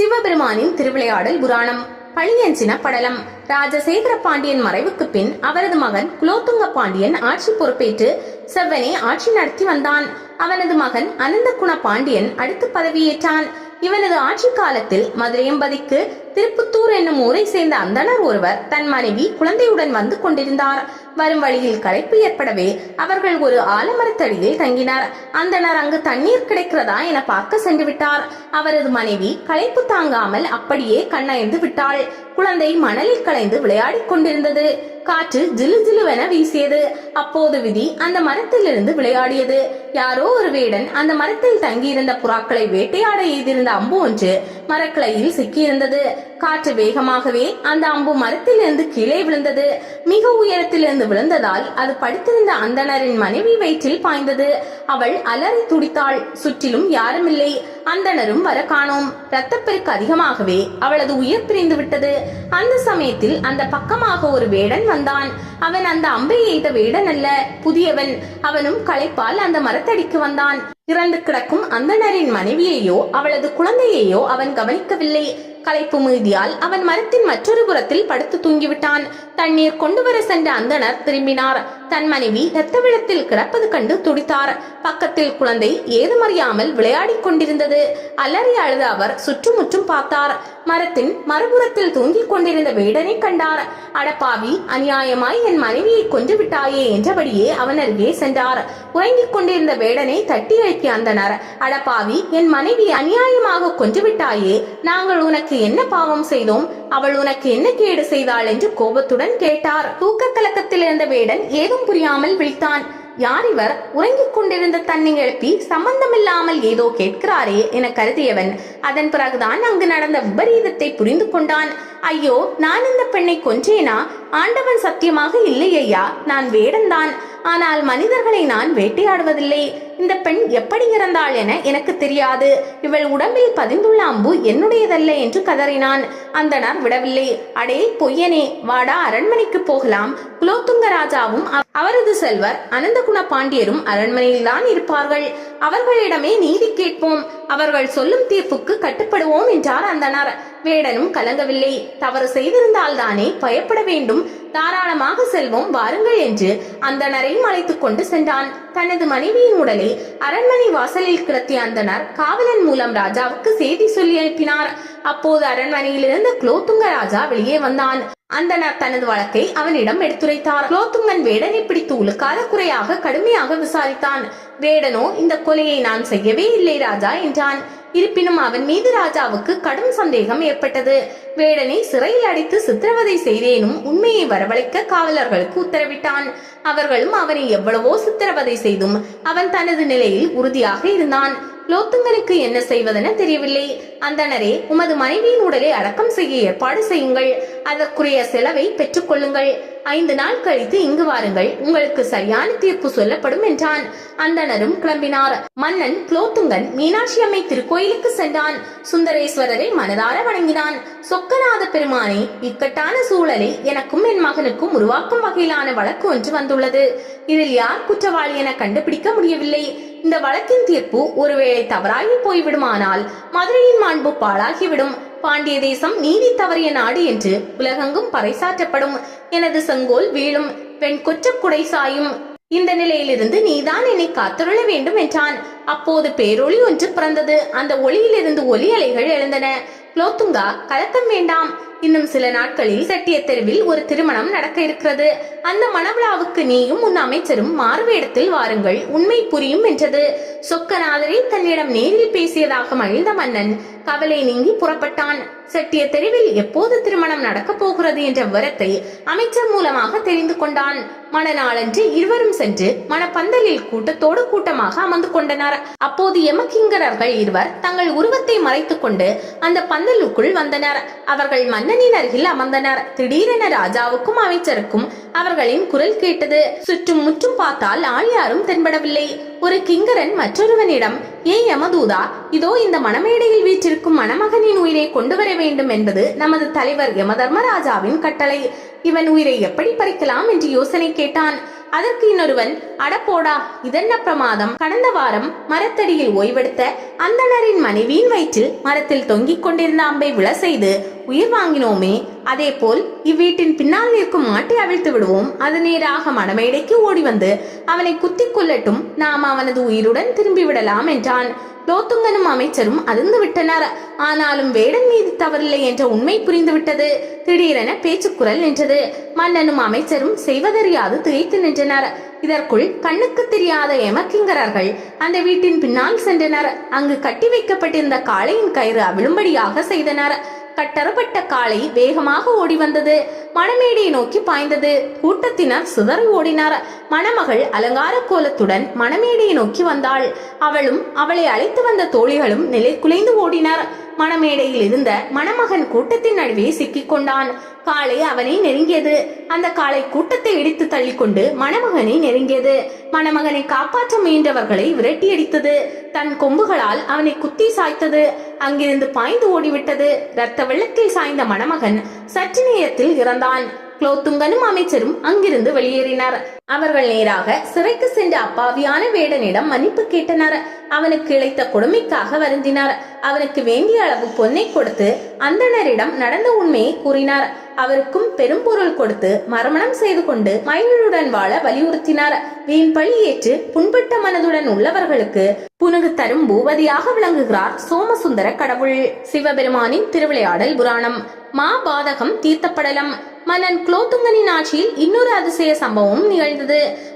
சிவபெருமானின் திருவிளையாடல் புராணம் பழியஞ்சின படலம். ராஜசேகர பாண்டியன் மறைவுக்கு பின் அவரது மகன் குலோத்துங்க பாண்டியன் ஆட்சி பொறுப்பேற்று செவ்வனே ஆட்சி நடத்தி வந்தான். அவனது மகன் அனந்தகுண பாண்டியன் அடுத்து பதவியேற்றான். இவனது ஆட்சி காலத்தில் மதுரையம்பதிக்கு திருப்புத்தூர் என்னும் ஊரை சேர்ந்த அந்தணர் ஒருவர் தன் மனைவி குழந்தையுடன் வந்து கொண்டிருந்தார். வரும் வழியில் களைப்பு ஏற்படவே அவர்கள் ஒரு ஆலமரத்தடியில் தங்கினார். அந்தணர் அங்கு தண்ணீர் கிடைக்கிறதா என பார்க்க சென்று விட்டார். அவரது மனைவி களைப்பு தாங்காமல் அப்படியே கண்ணயர்ந்து விட்டாள். குழந்தை மணலில் கலைந்து விளையாடிக் கொண்டிருந்தது. காற்று ஜிலு ஜிலுவென வீசியது. அப்போது விதி அந்த மரத்திலிருந்து விளையாடியது. யாரோ ஒரு வேடன் அந்த மரத்தில் தங்கியிருந்த புறாக்களை வேட்டையாட எய்திருந்த அம்பு ஒன்று மரக்கிளையில் சிக்கியிருந்தது. காற்று வேகமாகவே அந்த அம்பு மரத்திலிருந்து கீழே விழுந்தது. மிக உயரத்திலிருந்து விழுந்ததால் அது படுத்திருந்த அந்தணரின் மனைவி வயிற்றில் பாய்ந்தது. அவள் அலறி துடித்தாள். சுற்றிலும் யாருமில்லை. அந்தணரும் வர காணோம். ரத்தப்பெருக்கு அதிகமாகவே அவளது உயிர் பிரிந்து விட்டது. அந்த சமயத்தில் அந்த பக்கமாக ஒரு வேடன் வந்தான். அவன் அந்த அம்பை எய்த வேடன் அல்ல புதியவன். அவனும் களைப்பால் அந்த மரத்தடிக்கு வந்தான். இறந்து கிடக்கும் அந்தணரின் மனைவியையோ அவளது குழந்தையையோ அவன் கவனிக்கவில்லை. களைப்பு மீதியால் அவன் மரத்தின் மற்றொரு புறத்தில் படுத்து தூங்கிவிட்டான். தண்ணீர் கொண்டு வர சென்ற அந்தணர் திரும்பினார். தன் மனைவி இரத்த வெள்ளத்தில் கிடப்பது கண்டு துடித்தார். பக்கத்தில் குழந்தை ஏதுமறியாமல் விளையாடிக் கொண்டிருந்தது. அலறி அழுத அவர் சுற்றுமுற்றும் பார்த்தார். மரத்தின் மறுபுறத்தில் தூங்கிக் கொண்டிருந்த வேடனை கண்டார் அடப்பாவி அநியாயமாய் என் மனைவியை கொன்று விட்டாயே என்றபடியே அவன் அருகே சென்றார். உறங்கிக் கொண்டிருந்த வேடனை தட்டி எழுப்பிய அந்தனர். அடப்பாவி என் மனைவி அநியாயமாக கொன்று விட்டாயே நாங்கள் உனக்கு என்ன பாவம் செய்தோம்? அவள் உனக்கு என்ன கேடு செய்தாள்? என்று கோபத்துடன் கேட்டார். தூக்க கலக்கத்தில் இருந்த வேடன் ஏதும் புரியாமல் விழித்தான். யார் இவர்? உறங்கிக் கொண்டிருந்த தன்னை எழுப்பி சம்பந்தமில்லாமல் ஏதோ கேட்கிறாரே என கருதியவன். அதன் பிறகுதான் அங்கு நடந்த விபரீதத்தை புரிந்து கொண்டான். ஐயோ நான் இந்த பெண்ணை கொன்றேனா? ஆண்டவன் சத்தியமாக இல்லை ஐயா நான் வேடன்தான் ஆனால் மனிதர்களை நான் வேட்டையாடுவதில்லை. இந்த பெண் எப்படி இறந்தாள் என எனக்கு தெரியாது. இவள் உடம்பில் பதிந்துள்ள அம்பு என்னுடையதல்ல என்று கதறினான். அந்தனர் விடவில்லை. அடே பொய்யனே வாடா அரண்மனைக்கு போகலாம். குலோத்துங்க ராஜாவும் அவரது செல்வர் அனந்தகுண பாண்டியரும் அரண்மனையில்தான் இருப்பார்கள். அவர்களிடமே நீதி கேட்போம். அவர்கள் சொல்லும் தீர்ப்புக்கு கட்டுப்படுவோம் என்றார் அந்தனர் வேடனும் கலங்கவில்லை. தவறு செய்திருந்தால் தானே பயப்பட வேண்டும். தாராளமாக செல்வோம் வாருங்கள் என்று அந்தணரையும் அழைத்துக் கொண்டு சென்றான். தனது மனைவியின் உடலை அரண்மனை வாசலில் கிடத்திய அந்தனர் காவலன் மூலம் ராஜாவுக்கு செய்தி சொல்லி அனுப்பினார். அப்போது அரண்மனையிலிருந்து குலோத்துங்க ராஜா வெளியே வந்தான். அந்தனர் தனது வழக்கை அவனிடம் எடுத்துரைத்தார். குலோத்துங்கன் வேடனை பிடித்து உழுக்காத குறையாக கடுமையாக விசாரித்தான். வேடனோ இந்த கொலையை நான் செய்யவே இல்லை ராஜா என்றான். இருப்பினும் அவன் மீது ராஜாவுக்கு கடும் சந்தேகம் ஏற்பட்டது. வேடனை சிறையில் அடைத்து சித்திரவதை செய்தேனும் உண்மையை வரவழைக்க காவலர்களுக்கு உத்தரவிட்டான். அவர்களும் அவனை எவ்வளவோ சித்திரவதை செய்தும் அவன் தனது நிலையில் உறுதியாக இருந்தான். லோத்துங்களுக்கு என்ன செய்வதென தெரியவில்லை. அந்தணரே உமது மனைவியின் உடலை அடக்கம் செய்ய ஏற்பாடு செய்யுங்கள். அதற்குரிய செலவை பெற்றுக்கொள்ளுங்கள். ஐந்து நாள் கழித்து இங்கு வாருங்கள். உங்களுக்கு சரியான தீர்ப்பு சொல்லப்படும் என்றான். அந்தணரும் கிளம்பினார். மன்னன் குலோத்துங்கன் மீனாட்சி அம்மை திருக்கோயிலுக்கு சென்றான். சுந்தரேஸ்வரரை மனதார வணங்கினான். சொக்கநாத பெருமானே இக்கட்டான சூழலை எனக்கும் என் மகனுக்கும் உருவாக்கும் வகையிலான வழக்கு ஒன்று வந்துள்ளது. இதில் யார் குற்றவாளி என கண்டுபிடிக்க முடியவில்லை. இந்த வழக்கின் தீர்ப்பு ஒருவேளை தவறாகி போய்விடுமானால் மதுரையின் மாண்பு பாழாகிவிடும். பாண்டிய தேசம் நீதி தவறிய நாடு என்று உலகெங்கும் பறைசாற்றப்படும். எனது செங்கோல் வீழும் பெண் குடை சாயும். இந்த நிலையிலிருந்து நீதான் என்னை காத்துருள வேண்டும் என்றான். அப்போது பேரொளி ஒன்று பிறந்தது. அந்த ஒளியிலிருந்து ஒலி அலைகள் எழுந்தன. குலோத்துங்கா கலக்கம் வேண்டாம். இன்னும் சில நாட்களில் செட்டிய தெருவில் ஒரு திருமணம் நடக்க இருக்கிறது. அந்த மணவிழாவுக்கு நீயும் உன் அமைச்சரும் மாறுவேடத்தில் வாருங்கள். உண்மை புரியும் என்றது. சொக்கநாதரை தன்னிடம் நேரில் பேசியதாக மகிழ்ந்த மன்னன் கவலை நீங்கி புறப்பட்டான். செட்டிய தெருவில் எப்போது திருமணம் நடக்கப் போகிறது என்ற விவரத்தை அமைச்சர் மூலமாக தெரிந்து கொண்டான். மணநாளன்று இருவரும் சென்று மணப்பந்தலில் கூட்டத்தோடு கூட்டமாக அமர்ந்து கொண்டனர். அப்போது எமக்கிங்கரர்கள் இருவர் தங்கள் உருவத்தை மறைத்துக் கொண்டு அந்த பந்தலுக்குள் வந்தனர். அவர்கள் மன்ன மன்னனின் அருகில் அமர்ந்தனர். திடீரென ராஜாவுக்கும் அமைச்சருக்கும் அவர்களின் குரல் கேட்டது. சுற்றும் முற்றும் பார்த்தால் ஆள் யாரும் தென்படவில்லை. ஒரு கிங்கரன் மற்றொருவனிடம் ஏ யமதூதா இதோ இந்த மணமேடையில் வீற்றிருக்கும் மணமகனின் உயிரை கொண்டு வர வேண்டும் என்பது நமது தலைவர் யமதர்மராஜாவின் கட்டளை. இவன் உயிரை எப்படி பறிக்கலாம்? என்று யோசனை கேட்டான். அதற்கு இன்னொருவன் அடப்போடா இதென்ன பிரமாதம்? கடந்த வாரம் மரத்தடியில் ஓய்வெடுத்த அந்தணரின் மனைவியின் வயிற்றில் மரத்தில் தொங்கிக் கொண்டிருந்த அம்பை விழ செய்து உயிர் வாங்கினோமே அதேபோல் இவ்வீட்டின் பின்னால் நிற்கும் மாட்டை அவிழ்த்து விடுவோம். அது நேராக மடமேடைக்கு ஓடி வந்து அவனை குத்திக் கொள்ளட்டும் நாம் அவனது உயிருடன் திரும்பி விடலாம் என்றான். லோத்துங்கனும் அமைச்சரும் அதிர்ந்து விட்டனர். ஆனாலும் வேடன் மீது தவறில்லை என்ற உண்மை புரிந்துவிட்டது. திடீரென பேச்சுக்குரல் நின்றது. மன்னனும் அமைச்சரும் செய்வதறியாது திகைத்து நின்றனர். இதற்குள் கண்ணுக்கு தெரியாத எமக்கிங்கரர்கள் அந்த வீட்டின் பின்னால் சென்றனர். அங்கு கட்டி வைக்கப்பட்டிருந்த காளையின் கயிறு அவிழும்படியாக செய்தனர். கட்டரப்பட்ட காளை வேகமாக ஓடி வந்தது மணமேடையை நோக்கி பாய்ந்தது. கூட்டத்தினர் சிதறி ஓடினார். மணமகள் அலங்கார கோலத்துடன் மணமேடையை நோக்கி வந்தாள். அவளும் அவளை அழைத்து வந்த தோழிகளும் நிலை குலைந்து ஓடினர். மணமேடையில் இருந்த மணமகன் கூட்டத்தின் நடுவே சிக்கிக் கொண்டான். காளை அவனை நெருங்கியது. அந்த காளை கூட்டத்தை இடித்து தள்ளிக்கொண்டு மணமகனை நெருங்கியது. மணமகனை காப்பாற்ற முயன்றவர்களை விரட்டியடித்தது. தன் கொம்புகளால் அவனை குத்தி சாய்த்தது. அங்கிருந்து பாய்ந்து ஓடிவிட்டது. ரத்த வெள்ளத்தில் சாய்ந்த மணமகன் சற்று நேரத்தில் இறந்தான். குலோத்துங்கனும் அமைச்சரும் அங்கிருந்து வெளியேறினர். அவர்கள் நேராக சிறைக்கு சென்ற அப்பாவியான வேடனிடம் மன்னிப்பு கேட்டனர். அவனுக்கு இழைத்த கொடுமைக்காக வருந்தினார். அவனுக்கு வேண்டிய அளவு பொன்னை கொடுத்து அந்தணரிடம் நடந்த உண்மையை கூறினார். அவருக்கும் பெரும் பொருள் கொடுத்து மறுமணம் செய்து கொண்டு மயிலுடன் வாழ வலியுறுத்தினார். வீண் பழி ஏற்று புண்பட்ட மனதுடன் உள்ளவர்களுக்கு புனகு தரும் பூபதியாக விளங்குகிறார் சோமசுந்தர கடவுள். சிவபெருமானின் திருவிளையாடல் புராணம். மாபாதகம் தீர்த்தப்படலம். மன்னன் குலோத்துங்கனின் ஆட்சியில் இன்னொரு அதிசய சம்பவம் நிகழ்ந்தது.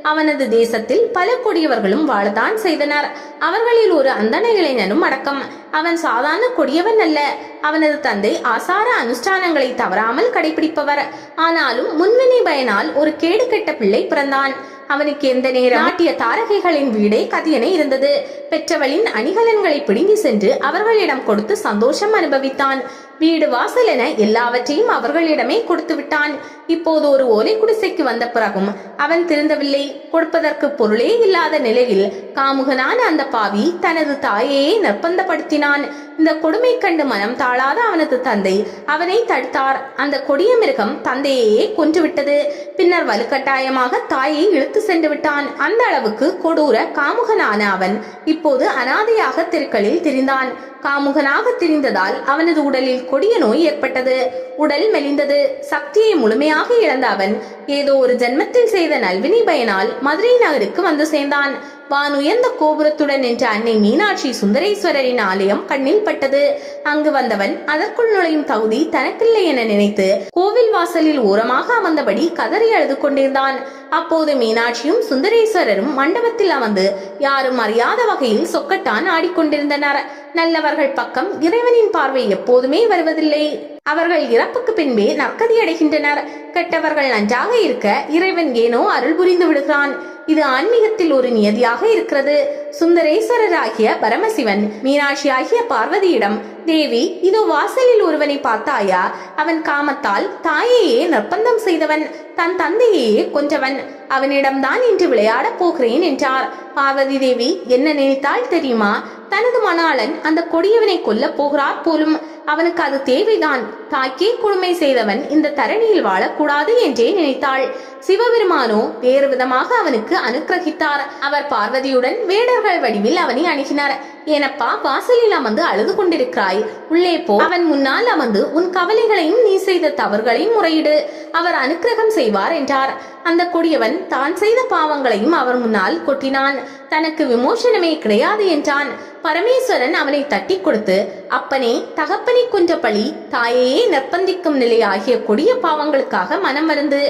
அவனது தேசத்தில் பல கொடியவர்களும் வாழத்தான் செய்தனர். அவர்களில் ஒரு அந்தன இளைஞனும் அடக்கம். அவன் சாதாரண கொடியவன் அல்ல. அவனது தந்தை ஆசார அனுஷ்டானங்களை தவறாமல் கடைபிடிப்பவர். ஆனாலும் முன்வினை பயனால் ஒரு கேடு கெட்ட பிள்ளை பிறந்தான். அவனுக்கு எந்த நேரம் நாட்டிய தாரகைகளின் வீடே கதியனை இருந்தது. பெற்றவளின் அணிகலன்களை பிடுங்கி சென்று அவர்களிடம் கொடுத்து சந்தோஷம் அனுபவித்தான். வீடு வாசல் என எல்லாவற்றையும் அவர்களிடமே கொடுத்து விட்டான் இப்போது ஒரு ஓலை குடிசைக்கு வந்த பிறகும் அவன் திருந்தவில்லை. கொடுப்பதற்கு பொருளே இல்லாத நிலையில் காமுகனான அந்த பாவி தனது தாயையே நிர்பந்தப்படுத்தினான். இந்த கொடுமை கண்டு மனம் தாழாத அவனது தந்தை அவனை தடுத்தார். அந்த கொடிய மிருகம் தந்தையையே கொன்றுவிட்டது. பின்னர் வலுக்கட்டாயமாக தாயை இழுத்து சென்று விட்டான். அந்த அளவுக்கு கொடூர காமுகனான அவன் இப்போது அனாதையாக தெருக்களில் திரிந்தான். காமுகனாக திரிந்ததால் அவனது உடலில் கொடிய நோய் ஏற்பட்டது. உடல் மெலிந்தது. சக்தியை முழுமையாக இழந்த அவன் ஏதோ ஒரு ஜென்மத்தில் செய்த நல்வினை பயனால் மதுரை நகருக்கு வந்து சேர்ந்தான். வான் உயர்ந்த கோபுரத்துடன் நின்ற அன்னை மீனாட்சி சுந்தரேஸ்வரரின் ஆலயம் கண்ணில் பட்டது. அங்கு வந்தவன் அதற்குள் நுழையும் தகுதி தனக்கில்லை என நினைத்து கோவில் வாசலில் ஓரமாக அமர்ந்தபடி கதறி அழுது கொண்டிருந்தான். அப்போது மீனாட்சியும் சுந்தரேஸ்வரரும் மண்டபத்தில் அமர்ந்து யாரும் அறியாத வகையில் சொக்கட்டான் ஆடிக்கொண்டிருந்தனர். நல்லவர்கள் பக்கம் இறைவனின் பார்வை எப்போதுமே வருவதில்லை. அவர்கள் இறப்புக்கு பின்பே நற்கதி அடைகின்றனர். கெட்டவர்கள் நன்றாக இருக்க இறைவன் ஏனோ அருள் புரிந்து விடுகிறான். இது ஆன்மீகத்தில் ஒரு நியதியாக இருக்கிறது. சுந்தரேஸ்வரராகிய பரமசிவன் மீனாட்சி ஆகிய பார்வதியிடம் தேவி இதோ வாசலில் ஒருவனை பார்த்தாயா? அவன் காமத்தால் தாயையே நிர்பந்தம் செய்தவன் தன் தந்தையையே கொன்றவன். அவனிடம்தான் இன்று விளையாடப் போகிறேன் என்றார். பார்வதி தேவி என்ன நினைத்தால் தெரியுமா? தனது மணாளன் அந்த கொடியவனை கொல்ல போகிறார் போலும் அவனுக்கு அது தேவைதான். தாய்க்கே கொடுமை செய்தவன் இந்த தரணியில் வாழக்கூடாது என்றே நினைத்தாள். சிவபெருமானோ வேறு விதமாக அவனுக்கு அனுக்கிரகித்தார். அவர் பார்வதியுடன் வேடர்கள் வடிவில் அவனை அணுகினார். ஏனப்பா வாசலில் அமர்ந்து அழுது கொண்டிருக்கிறாய். உள்ளே போ. அவன் முன்னால் அமர்ந்து உன் கவலைகளையும் நீ செய்த தவறுகளையும் முறையிடு. அவர் அனுக்கிரகம் செய்வார் என்றார். அந்த கொடியவன் தான் செய்த பாவங்களையும் அவர் முன்னால் கொட்டினான். தனக்கு விமோசனமே கிடையாது என்றான். பரமேஸ்வரன் அவனை தட்டி கொடுத்து அப்பனே தகப்பனை கொன்ற பழி தாயையே நிர்பந்திக்கும் நிலை ஆகிய கொடிய பாவங்களுக்காக மனம் மருந்து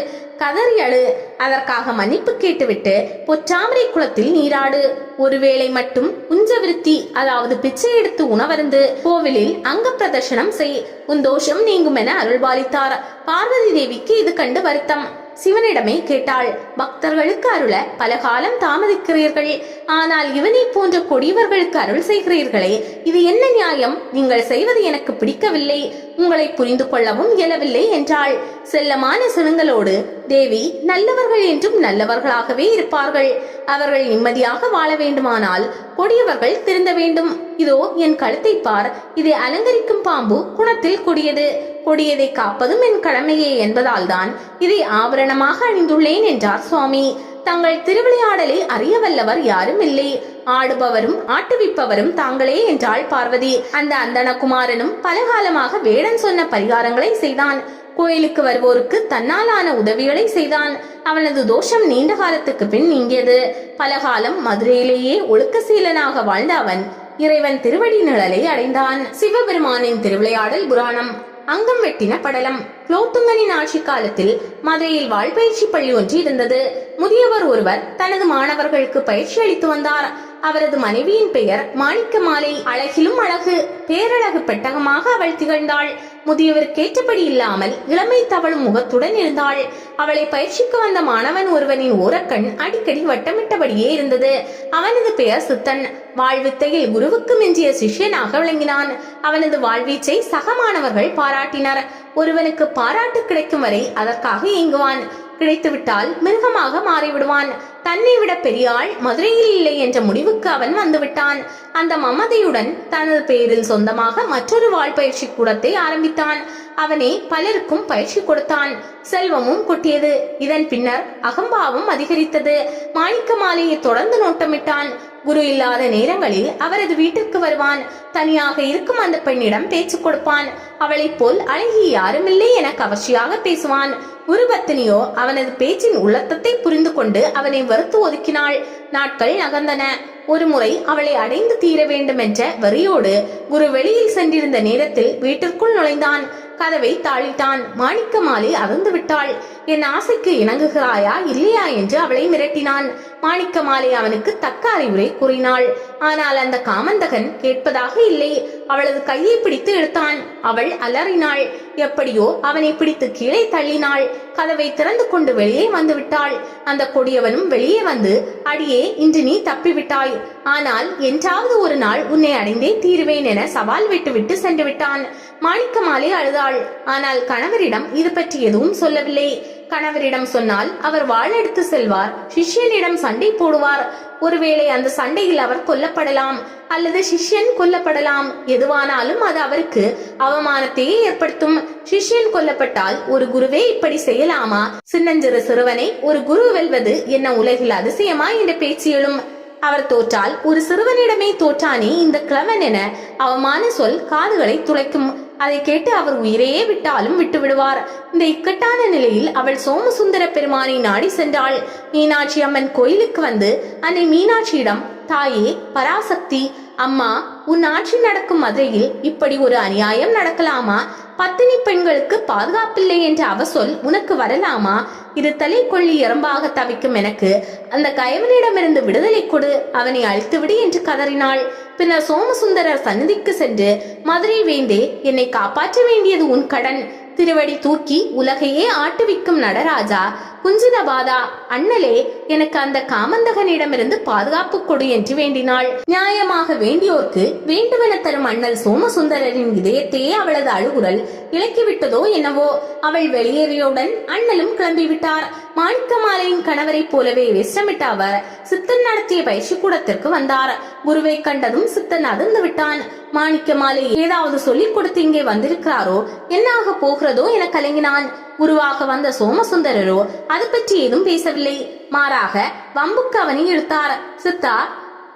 கதறி அழு. அதற்காக மன்னிப்பு கேட்டுவிட்டு பொற்றாமரை குளத்தில் நீராடு. ஒருவேளை மட்டும் உஞ்சவிருத்தி அதாவது பிச்சை எடுத்து உணவருந்து கோவிலில் அங்க பிரதர்ஷனம் செய். உன் தோஷம் நீங்கும் என அருள்பாலித்தார். பார்வதி தேவிக்கு இது கண்டு வருத்தம். சிவனிடமே கேட்டாள். பக்தர்களுக்கு அருள பல காலம் தாமதிக்கிறீர்கள். ஆனால் இவனை போன்ற கொடியவர்களுக்கு அருள் செய்கிறீர்களே இது என்ன நியாயம்? நீங்கள் செய்வது எனக்கு பிடிக்கவில்லை. உங்களை புரிந்து கொள்ளவும் இயலவில்லை என்றாள். செல்லமான சினங்களோடு தேவி நல்லவர்கள் என்றும் நல்லவர்களாகவே இருப்பார்கள். அவர்கள் நிம்மதியாக வாழ வேண்டுமானால் கொடியவர்கள் திருந்த வேண்டும். இதோ என் கழுத்தை பார். இதை அலங்கரிக்கும் பாம்பு குணத்தில் கொடியது. கொடியதை காப்பதும் என் கடமையே என்பதால்தான் இதை ஆபரணமாக அணிந்துள்ளேன் என்றார் சுவாமி. தங்கள் திருவிளையாடலை அறிய வல்லவர் யாரும் இல்லை. ஆடுபவரும் ஆட்டுவிப்பவரும் தாங்களே என்றாள் பார்வதி. அந்த அந்தணகுமாரனும் பலகாலமாக வேடன் சொன்ன பரிகாரங்களை செய்தான். கோயிலுக்கு வருவோருக்கு தன்னாலான உதவிகளை செய்தான். அவனது தோஷம் நீண்ட காலத்துக்கு பின் நீங்கியது. பலகாலம் மதுரையிலேயே ஒழுக்கசீலனாக வாழ்ந்த அவன் இறைவன் திருவடி நிழலை அடைந்தான். சிவபெருமானின் திருவிளையாடல் புராணம் அங்கம் வெட்டின படலம். குலோத்துங்கனின் ஆட்சி காலத்தில் மதுரையில் வாழ்பயிற்சி பள்ளி ஒன்று இருந்தது. முதியவர் ஒருவர் தனது மாணவர்களுக்கு பயிற்சி அளித்து வந்தார். அவரது மனைவியின் பெயர் மாணிக்க மாலை. அழகிலும் அழகு. பேரழகு பெட்டகமாக அவள் திகழ்ந்தாள். முதியவருக்கேற்றபடி இல்லாமல் இளமை தவழும் முகத்துடன் இருந்தாள். அவளை பயிற்சிக்கு வந்த மாணவன் ஒருவனின் ஓரக்கண் அடிக்கடி வட்டமிட்டபடியே இருந்தது. அவனது பெயர் சித்தன். வாழ்வித்தையில் குருவுக்கு மிஞ்சிய சிஷ்யனாக விளங்கினான். அவனது வாழ்வீச்சை சக மாணவர்கள் பாராட்டினர். ஒருவனுக்கு பாராட்டு கிடைக்கும் வரை அதற்காக ஏங்குவான். கிடைத்துவிட்டால் மிருகமாக மாறிவிடுவான். தன்னை விட பெரியாள் மதுரையில் இல்லை என்ற முடிவுக்கு அவன் வந்துவிட்டான். அந்த மமதையுடன் தனது பெயரில் சொந்தமாக மற்றொரு வாழ்பயிற்சி கூடத்தை ஆரம்பித்தான். அவனே பலருக்கும் பயிற்சி கொடுத்தான். செல்வமும் கொட்டியது. இதன் பின்னர் அகம்பாவம் அதிகரித்தது. மாணிக்க மாலையை தொடர்ந்து நோட்டமிட்டான். குரு இல்லாத நேரங்களில் அவரது வீட்டிற்கு வருவான். தனியாக இருக்கும் அந்த பெண்ணிடம் பேச்சு கொடுப்பான். அவளைப் போல் அழகி யாருமில்லை என கவர்ச்சியாக பேசுவான். குருபத்தினியோ அவனது பேச்சின் உள்ளத்தத்தை புரிந்து கொண்டு அவனை வறுத்து ஒதுக்கினாள். நாட்கள் நகர்ந்தன. ஒரு முறை அவளை அடைந்து தீர வேண்டும் என்ற வரியோடு குரு வெளியில் சென்றிருந்த நேரத்தில் வீட்டிற்குள் நுழைந்தான். கதவை தாளிட்டான். மாணிக்கமாலி அகந்து விட்டாள் என் ஆசைக்கு இணங்குகிறாயா இல்லையா என்று அவளை மிரட்டினான். மாணிக்கமாலை அவனுக்கு தக்க அறிவுரை கூறினாள். ஆனால் அந்த காமந்தகன் கேட்பதாக இல்லை. அவளது கையை பிடித்து இழுத்தான். அவள் அலறினாள். எப்படியோ அவனை பிடித்து கீழே தள்ளினாள். கதவை திறந்து கொண்டு வெளியே வந்து விட்டாள். அந்த கொடியவனும் வெளியே வந்து அடியே இன்று நீ தப்பிவிட்டாய். ஆனால் என்றாவது ஒரு நாள் உன்னை அடைந்தே தீருவேன் என சவால் விட்டுவிட்டு சென்று விட்டான். மாணிக்கமாலை அழுதாள். ஆனால் கணவரிடம் இது பற்றி எதுவும் சொல்லவில்லை. கணவரிடம் சொன்னால் அவர் வாழ் எடுத்து செல்வார் சிஷ்யனிடம் சண்டை போடுவார். ஒருவேளை அந்த சண்டையில் அவர் கொல்லப்படலாம் அல்லது சிஷ்யன் கொல்லப்படலாம். எதுவானாலும் அது அவருக்கு அவமானத்தையே ஏற்படுத்தும். சிஷ்யன் கொல்லப்பட்டால் ஒரு குருவே இப்படி செய்யலாமா? சின்னஞ்சிறு சிறுவனை ஒரு குரு வெல்வது என்ன உலகில் அதிசயமா? என்ற பேச்சு எழும். அவர் தோற்றால் ஒரு சிறுவனிடமே தோற்றானே இந்த கிழவன் என அவமான சொல் காதுகளை துளைக்கும். அதை கேட்டு அவர் உயிரையே விட்டாலும் விட்டு விடுவார் இந்த இக்கட்டான நிலையில் அவள் சோமசுந்தர பெருமானை நாடி சென்றாள். மீனாட்சி அம்மன் கோயிலுக்கு வந்து அன்னை மீனாட்சியிடம் தாயே பராசக்தி அம்மா உன் ஆட்சி நடக்கும் மதுரையில் இப்படி ஒரு அநியாயம் நடக்கலாமா? பத்தினி பெண்களுக்கு பாதுகாப்பில்லை என்ற அவசொல் உனக்கு வரலாமா? இது தலை கொள்ளி எறும்பாக தவிக்கும் எனக்கு. அந்த கயவனிடமிருந்து விடுதலை கொடு அவனை அழித்துவிடு என்று கதறினாள். பின்னர் சோமசுந்தரர் சந்நிதிக்கு சென்று மதுரை வேந்தே என்னை காப்பாற்ற வேண்டியது உன் கடன். திருவடி தூக்கி உலகையே ஆட்டுவிக்கும் நடராஜா. குஞ்சிதபாதா அண்ணலே எனக்கு அந்த காமந்தகனிடமிருந்து பாதுகாப்பு கொடு என்று வேண்டினாள். நியாயமாக வேண்டியோர்க்கு வேண்டுமென தரும் அண்ணல் சோமசுந்தரரின் இதயத்தையே அவளது அழுகுரல் இலக்கிவிட்டதோ என்னவோ. அவள் வெளியேறியவுடன் அண்ணலும் கிளம்பிவிட்டார். மாணிக்கமாலையின் கணவரைப் போலவே விஷமிட்ட அவர் சித்தன் நடத்திய பயிற்சி கூடத்திற்கு வந்தார். குருவை கண்டதும் சித்தன் அதிர்ந்து விட்டான். மாணிக்கமாலை ஏதாவது சொல்லிக் கொடுத்து இங்கே வந்திருக்கிறாரோ? என்னாக போகிறதோ என கலங்கினான். குருவாக வந்த சோமசுந்தரரோ அது பற்றி ஏதும் பேசவில்லை. மாறாக வம்புக்கு அவனை இழுத்தார். சித்தா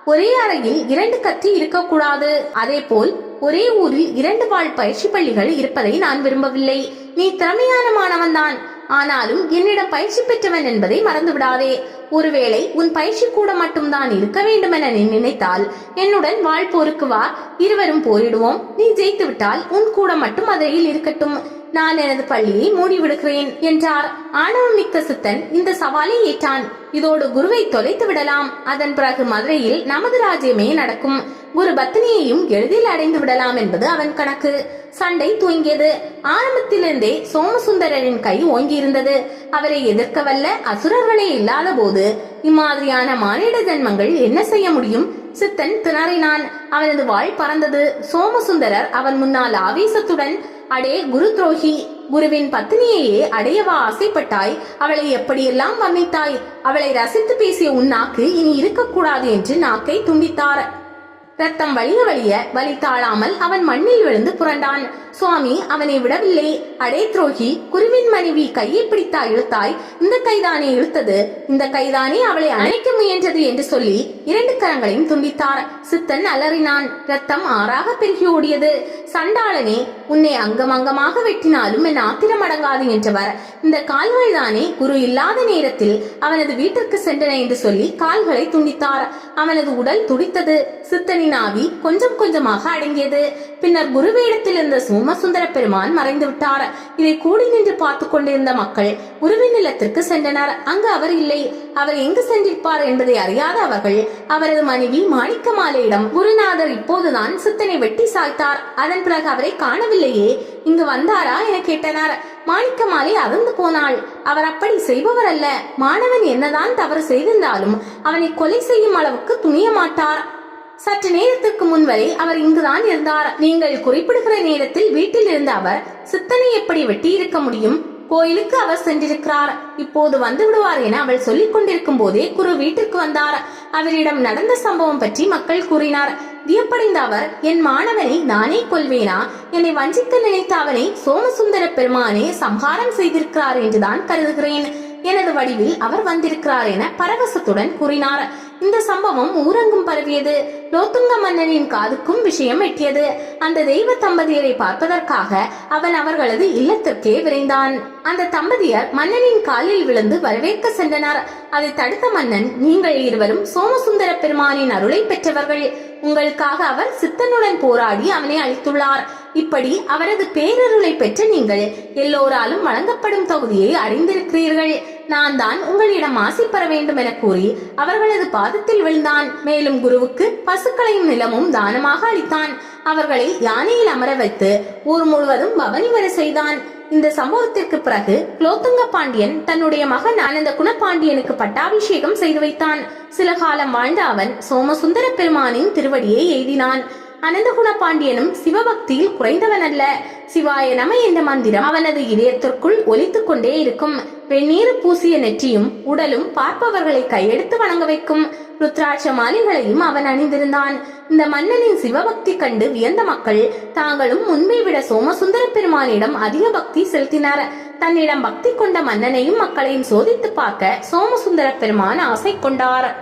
ஒரே அறையில் இரண்டு கத்தி இருக்கக்கூடாது. அதே போல் ஒரே ஊரில் இரண்டு வாழ் பயிற்சி பள்ளிகள் இருப்பதை நான் விரும்பவில்லை. நீ திறமையான மாணவன்தான் ஆனாலும் என்னிடம் பயிற்சி பெற்றவன் என்பதை மறந்து விடாதே ஒருவேளை உன் பயிற்சி கூட மட்டும்தான் இருக்க வேண்டும் என நீ நினைத்தால் என்னுடன் வாழ் போருக்கு வா. இருவரும் போரிடுவோம். நீ ஜெயித்து விட்டால் உன் கூட மட்டும் மதுரையில் இருக்கட்டும். நான் எனது பள்ளியை மூடிவிடுகிறேன் என்றார். ஆணவம் மிக்க சித்தன் இந்த சவாலை ஏற்றான். இதோடு குருவை தொலைத்து விடலாம். அதன் பிறகு மதுரையில் நமது ராஜ்யமே நடக்கும். குரு பத்தினியையும் எளிதில் அடைந்து விடலாம் என்பது அவன் கணக்கு. சண்டை தூங்கியது ஆரம்பத்திலிருந்தே சோமசுந்தரரின் கை ஓங்கியிருந்தது. அவரை எதிர்க்க வல்ல அசுரர்களே இல்லாத போது இம்மாதிரியான மானிட ஜென்மங்கள் என்ன செய்ய முடியும்? சித்தன் திணறினான். அவனது வாழ் பறந்தது. சோமசுந்தரர் அவன் முன்னால் ஆவேசத்துடன் அடே குரு துரோகி குருவின் பத்தினியையே அடையவா ஆசைப்பட்டாய்? அவளை எப்படியெல்லாம் வர்ணித்தாய் அவளை ரசித்து பேசிய உன் நாக்கு இனி இருக்கக்கூடாது என்று நாக்கை துண்டித்தார். ரத்தம் வழிய வழிய வலி தாழாமல் அவன் மண்ணில் விழுந்து புரண்டான். சுவாமி அவனை விடவில்லை. அடே துரோகி குருவின் மனைவி கையை பிடித்தா இழுத்தாய். இந்த கைதானே இழுத்தது. இந்த கைதானே அவளை அணைக்க முயன்றது என்று சொல்லி இரண்டு கரங்களையும் துண்டித்தார். சித்தன் அலறினான். ரத்தம் ஆறாக பெருகி ஓடியது. சண்டாளனே உன்னை அங்கம் அங்கமாக வெட்டினாலும் என் ஆத்திரம் அடங்காது என்றவர். இந்த கால்கள் தானே குரு இல்லாத நேரத்தில் அவனது வீட்டிற்கு சென்றன என்று சொல்லி கால்களை துண்டித்தார். அவனது உடல் துடித்தது. சித்தனின் குருவின் ஆவி கொஞ்சம் கொஞ்சமாக அடங்கியது. பின்னர் குருவேடத்தில் இருந்த சோமசுந்தர பெருமான் மறைந்து விட்டார் இதை கூடி நின்று பார்த்து கொண்டிருந்த மக்கள் குருவின் நிலத்திற்கு சென்றனர். அங்கு அவர் இல்லை. அவர் எங்கு சென்றிருப்பார் என்பதை அறியாத அவர்கள் அவரது மனைவி மாணிக்கமாலையிடம் குருநாதர் இப்போதுதான் சித்தனை வெட்டி சாய்த்தார். அதன் பிறகு அவரை காணவில்லையே. இங்கு வந்தாரா? என கேட்டனர். மாணிக்கமாலை அகந்து போனாள். அவர் அப்படி செய்பவர் அல்ல மாணவன் என்னதான் தவறு செய்திருந்தாலும் அவனை கொலை செய்யும் அளவுக்கு துணிய மாட்டார் சற்று நேரத்துக்கு முன் வரை அவர் இங்குதான் இருந்தார். நீங்கள் குறிப்பிடுகிற நேரத்தில் வீட்டில் இருந்த அவர் சித்தனை எப்படி வெட்டி இருக்க முடியும்? கோயிலுக்கு அவர் சென்றிருக்கிறார். இப்போது வந்து விடுவார் என அவள் சொல்லிக் கொண்டிருக்கும் போதே குரு வீட்டிற்கு வந்தார். அவரிடம் நடந்த சம்பவம் பற்றி மக்கள் கூறினார். வியப்படைந்த அவர் என் மாணவனை நானே கொல்வேனா? என்னை வஞ்சிக்க நினைத்த அவனை சோமசுந்தர பெருமானே சம்ஹாரம் செய்திருக்கிறார் என்றுதான் கருதுகிறேன். எனது வடிவில் அவர் வந்திருக்கிறார் என பரவசத்துடன் கூறினார். இந்த சம்பவம் ஊரங்கும் பரவியது. லோத்துங்க மன்னனின் காதுக்கும் விஷயம் எட்டியது. அந்த தெய்வ தம்பதியரை பார்ப்பதற்காக அவன் அவர்களது இல்லத்திற்கே விரைந்தான். அந்த தம்பதியர் மன்னனின் காலில் விழுந்து வரவேற்க சென்றனர். அதை தடுத்த மன்னன் நீங்கள் இருவரும் சோமசுந்தர பெருமானின் அருளை பெற்றவர்கள். உங்களுக்காக அவர் சித்தனுடன் போராடி அவனை அழித்துள்ளார். இப்படி அவரது பேரருளை பெற்ற நீங்கள் எல்லோராலும் வழங்கப்படும் தொகுதியை அறிந்திருக்கிறீர்கள். நான் தான் உங்களிடம் ஆசை பெற வேண்டும் என கூறி அவர்களது பாதத்தில் விழுந்தான். மேலும் குருவுக்கு பசுக்களையும் நிலமும் தானமாக அளித்தான். அவர்களை யானையில் அமர வைத்து ஊர் முழுவதும் பவனி வர செய்தான். இந்த சம்பவத்திற்கு பிறகு குலோத்துங்க பாண்டியன் தன்னுடைய மகன் ஆனந்த குணபாண்டியனுக்கு பட்டாபிஷேகம் செய்து வைத்தான். சில காலம் வாழ்ந்த அவன் சோமசுந்தர பெருமானின் திருவடியை எய்தினான். அனந்தகுண பாண்டியனும் சிவபக்தியில் குறைந்தவன் அல்ல சிவாய நம என்ற மந்திரம் அவனது இதயத்திற்குள் ஒலித்துக் கொண்டே இருக்கும். வெந்நீர் பூசிய நெற்றியும் உடலும் பார்ப்பவர்களை கையெடுத்து வணங்க வைக்கும் ருத்ராட்ச மாலைகளையும் அவன் அணிந்திருந்தான். இந்த மன்னனின் சிவபக்தி கண்டு வியந்த மக்கள் தாங்களும் முன்பை விட சோமசுந்தர பெருமானிடம் அதிக பக்தி செலுத்தினர். தன்னிடம் பக்தி கொண்ட மன்னனையும் மக்களையும் சோதித்து பார்க்க சோமசுந்தர பெருமான் ஆசை கொண்டார்.